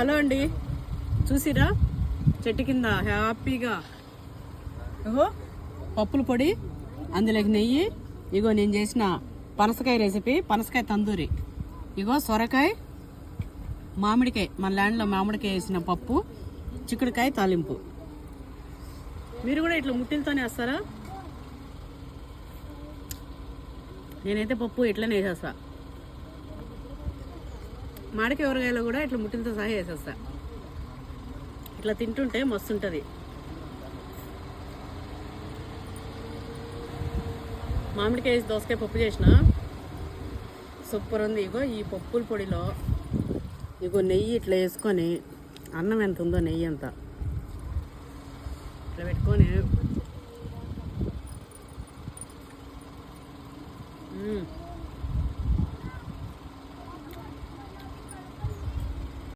Hello అండి. చూసిరా? చెట్టు కింద హ్యాపీగా. ఓహో పప్పుల పొడి అందులోకి నెయ్యి ఇగో నేను చేసిన పనసకాయ రెసిపీ పనసకాయ తందూరి. ఇగో సొరకాయ మామిడికాయ మన ల్యాండ్లో మామిడికాయ వేసిన పప్పు చిక్కుడుకాయ తాలింపు. మీరు కూడా ఇట్లా ముట్టిలతోనే వేస్తారా? నేనైతే పప్పు ఇట్లనే వేసేస్తాను మామిడికాయ ఊరగాయలు కూడా ఇట్లా ముట్టిలతో సహా వేసేస్తా. ఇట్లా తింటుంటే మస్తు ఉంటుంది మామిడికాయ వేసి దోసకాయ పప్పు చేసిన? సూపర్ ఉంది ఇగో ఈ పప్పుల పొడిలో ఇగో నెయ్యి ఇట్లా వేసుకొని అన్నం ఎంత ఉందో నెయ్యి ఎంత ఇట్లా పెట్టుకొని Mm.